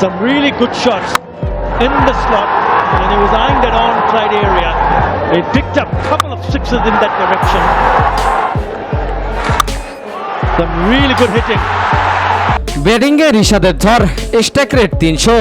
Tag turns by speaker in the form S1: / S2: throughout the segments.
S1: Some really good shots in the slot, and he was eyeing that onside area. He picked up a couple of sixes in that direction. Some really good hitting.
S2: ব্যাটিংয়ে রিশাদের ঝড় stack rate তিনশো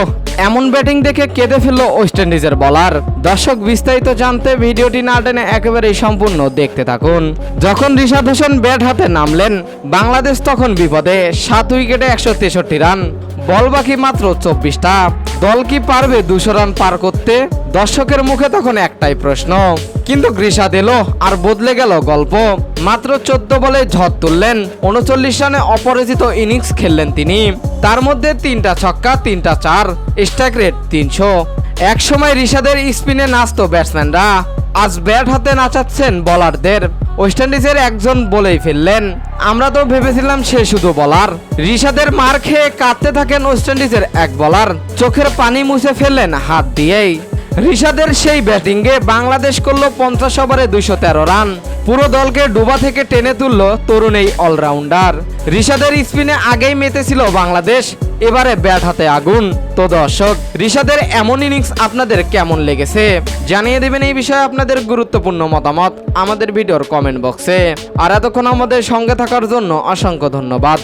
S2: এমন batting দেখে কেঁদে ফেলল West ইন্ডিজের বলার দর্শক বিস্তারিত জানতে ভিডিওটি না টেনে একেবারেই সম্পূর্ণ দেখতে থাকুন যখন রিশাদ হোসেন ব্যাট হাতে নামলেন বাংলাদেশ তখন বিপদে সাত উইকেটে একশো তেষট্টি রান বল বাকি মাত্র চব্বিশটা। দল কি পারবে দুশো রান পার করতে? দর্শকের মুখে তখন একটাই প্রশ্ন। কিন্তু গ্রিসাদ এলো আর বদলে গেল গল্প। মাত্র চোদ্দ বলে ঝড় তুললেন। উনচল্লিশ রানে অপরাজিত ইনিংস খেললেন তিনি। তার মধ্যে তিনটা ছক্কা, তিনটা চার, স্ট্রাইক রেট তিনশো। একসময় রিশাদের স্পিনে নাচত ব্যাটসম্যানরা। আজ ব্যাট হাতে নাচাচ্ছেন বলারদের। ওয়েস্ট ইন্ডিজের একজন বলেই ফেললেন। আমরা তো ভেবেছিলাম সে শুধু বলার। রিশাদের মার খেয়ে কাঁদতে থাকেন ওয়েস্ট ইন্ডিজের এক বলার। চোখের পানি মুছে ফেললেন হাত দিয়েই। রিশাদের সেই ব্যাটিংয়ে বাংলাদেশ করল পঞ্চাশ ওভারে দুইশো তেরো রান। পুরো দলকে ডুবা থেকে টেনে তুলল তরুণ এই অলরাউন্ডার। রিশাদের স্পিনে আগেই মেতেছিল বাংলাদেশ, এবারে ব্যাট হাতে আগুন। তো দর্শক, রিশাদের এমন ইনিংস আপনাদের কেমন লেগেছে? জানিয়ে দেবেন এই বিষয়ে আপনাদের গুরুত্বপূর্ণ মতামত আমাদের ভিডিওর কমেন্ট বক্সে। আর এতক্ষণ আমাদের সঙ্গে থাকার জন্য অসংখ্য ধন্যবাদ।